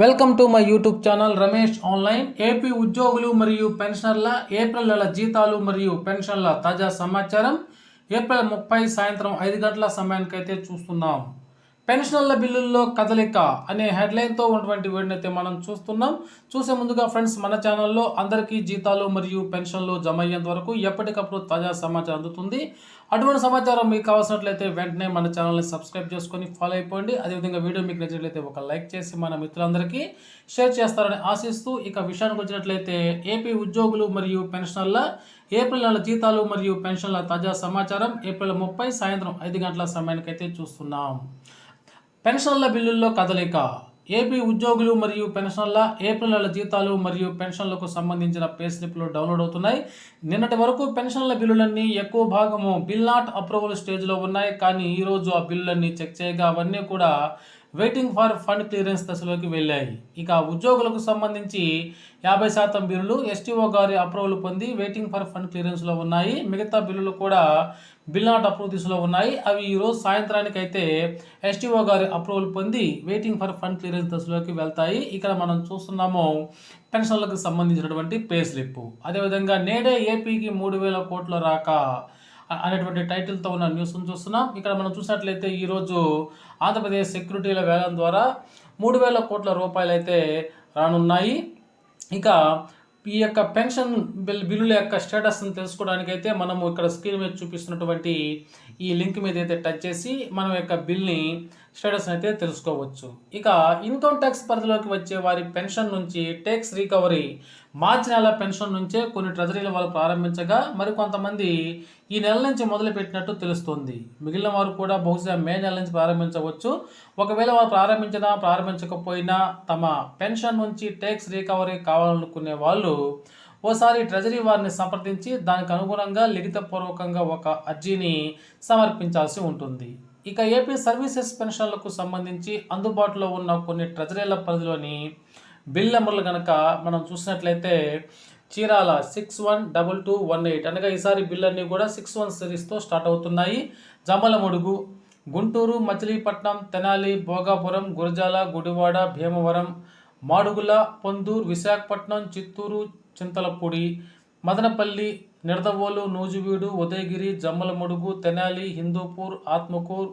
Welcome to my YouTube channel Ramesh online. AP ఉద్యోగులు మరియు పెన్షనర్ల April నెల జీతాలు మరియు పెన్షన్ల తాజా సమాచారం. ఏప్రిల్ ముప్పై సాయంత్రం ఐదు గంటల సమయానికైతే చూస్తున్నాం. పెన్షనర్ల బిల్లుల్లో కదలిక అనే హెడ్లైన్తో ఉన్నటువంటి వేడినైతే మనం చూస్తున్నాం. చూసే ముందుగా ఫ్రెండ్స్ మన ఛానల్లో అందరికీ జీతాలు మరియు పెన్షన్లు జమ అయ్యేంత వరకు ఎప్పటికప్పుడు తాజా సమాచారం అందుతుంది. అటువంటి సమాచారం మీకు కావాల్సినట్లయితే వెంటనే మన ఛానల్ని సబ్స్క్రైబ్ చేసుకొని ఫాలో అయిపోండి. అదేవిధంగా వీడియో మీకు నచ్చినట్లయితే ఒక లైక్ చేసి మన మిత్రులందరికీ షేర్ చేస్తారని ఆశిస్తూ ఇక విషయానికి వచ్చినట్లయితే ఏపీ ఉద్యోగులు మరియు పెన్షనర్ల ఏప్రిల్ నెల జీతాలు మరియు పెన్షన్ల తాజా సమాచారం ఏప్రిల్ ముప్పై సాయంత్రం ఐదు గంటల సమయానికైతే చూస్తున్నాం. పెన్షన్ల బిల్లుల్లో కదలిక. ఏపీ ఉద్యోగులు మరియు పెన్షన్ల ఏప్రిల్ నెల జీతాలు మరియు పెన్షన్లకు సంబంధించిన పే స్లిప్లు డౌన్లోడ్ అవుతున్నాయి. నిన్నటి వరకు పెన్షన్ల బిల్లులన్నీ ఎక్కువ భాగము బిల్ నాట్ అప్రూవల్ స్టేజ్లో ఉన్నాయి. కానీ ఈరోజు ఆ బిల్లులన్నీ చెక్ చేయగా అవన్నీ కూడా వెయిటింగ్ ఫర్ ఫండ్ క్లియరెన్స్ దశలోకి వెళ్ళాయి. ఇక ఉద్యోగులకు సంబంధించి యాభై శాతం బిల్లులు ఎస్టీఓ గారి అప్రూవల్ పొంది వెయిటింగ్ ఫర్ ఫండ్ క్లియరెన్స్లో ఉన్నాయి. మిగతా బిల్లులు కూడా బిల్ నాట్ అప్రూవ్ దిశలో ఉన్నాయి. అవి ఈరోజు సాయంత్రానికి అయితే ఎస్టీఓ గారి అప్రూవల్ పొంది వెయిటింగ్ ఫర్ ఫండ్ క్లియరెన్స్ దశలోకి వెళ్తాయి. ఇక్కడ మనం చూస్తున్నాము పెన్షన్లకు సంబంధించినటువంటి పే స్లిప్. అదేవిధంగా నేడే ఏపీకి మూడు వేల కోట్ల రాక అనేటువంటి టైటిల్తో ఉన్న న్యూస్ను చూస్తున్నాం ఇక్కడ మనం చూసినట్లయితే ఈరోజు ఆంధ్రప్రదేశ్ సెక్యూరిటీల వేలం ద్వారా మూడు వేల కోట్ల రూపాయలు అయితే రానున్నాయి. ఇక ఈ యొక్క పెన్షన్ బిల్ బిల్లుల యొక్క స్టేటస్ని తెలుసుకోవడానికి అయితే మనము ఇక్కడ స్క్రీన్ మీద చూపిస్తున్నటువంటి ఈ లింక్ మీద అయితే టచ్ చేసి మనం యొక్క బిల్ని స్టేటస్ అయితే తెలుసుకోవచ్చు. ఇక ఇన్కమ్ ట్యాక్స్ పరిధిలోకి వచ్చే వారి పెన్షన్ నుంచి ట్యాక్స్ రికవరీ మార్చి నెల పెన్షన్ నుంచే కొన్ని ట్రెజరీల వాళ్ళు ప్రారంభించగా మరికొంతమంది ఈ నెల నుంచి మొదలుపెట్టినట్టు తెలుస్తుంది. మిగిలిన వారు కూడా బహుశా మే నెల నుంచి ప్రారంభించవచ్చు. ఒకవేళ వారు ప్రారంభించినా ప్రారంభించకపోయినా తమ పెన్షన్ నుంచి ట్యాక్స్ రికవరీ కావాలనుకునే వాళ్ళు ఓసారి ట్రెజరీ వారిని సంప్రదించి దానికి అనుగుణంగా లిఖితపూర్వకంగా ఒక అర్జీని సమర్పించాల్సి ఉంటుంది. ఇక ఏపీ సర్వీసెస్ పెన్షన్లకు సంబంధించి అందుబాటులో ఉన్న కొన్ని ట్రెజరీల పరిధిలోని బిల్ నెంబర్లు కనుక మనం చూసినట్లయితే Chirala six one double two one eight అనగా ఈసారి బిల్లు అన్నీ కూడా సిక్స్ వన్ సిరీస్తో స్టార్ట్ అవుతున్నాయి. జమ్మలమడుగు గుంటూరు మచిలీపట్నం తెనాలి భోగాపురం గురజాల గుడివాడ భీమవరం మాడుగుల పొందూరు విశాఖపట్నం చిత్తూరు చింతలపూడి మదనపల్లి నిడదవోలు నూజివీడు ఉదయగిరి జమ్మలమడుగు తెనాలి హిందూపూర్ ఆత్మకూర్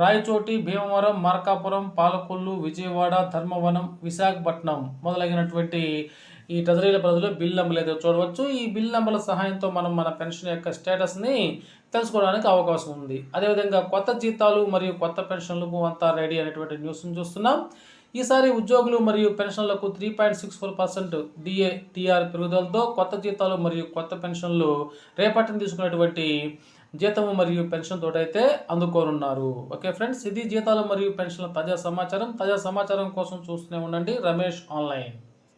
రాయచోటి భీమవరం మార్కాపురం పాలకొల్లు విజయవాడ ధర్మవనం విశాఖపట్నం మొదలైనటువంటి ఈ ట్రెజరీల పరిధిలో బిల్ నెంబర్లు అయితే చూడవచ్చు ఈ బిల్ నెంబర్ల సహాయంతో మనం మన పెన్షన్ యొక్క స్టేటస్ని తెలుసుకోవడానికి అవకాశం ఉంది. అదేవిధంగా కొత్త జీతాలు మరియు కొత్త పెన్షన్లకు అంతా రెడీ అనేటువంటి న్యూస్ని చూస్తున్నాం. ఈసారి ఉద్యోగులు మరియు పెన్షన్లకు three point six four percent DA DR పెరుగుదలతో కొత్త జీతాలు మరియు కొత్త పెన్షన్లు రేపటిని తీసుకున్నటువంటి జీతము మరియు పెన్షన్ తోటైతే అందుకోనున్నారు. ఓకే ఫ్రెండ్స్ ఇది జీతాలు మరియు పెన్షన్ల తాజా సమాచారం. తాజా సమాచారం కోసం చూస్తూనే ఉండండి. రమేష్ ఆన్లైన్.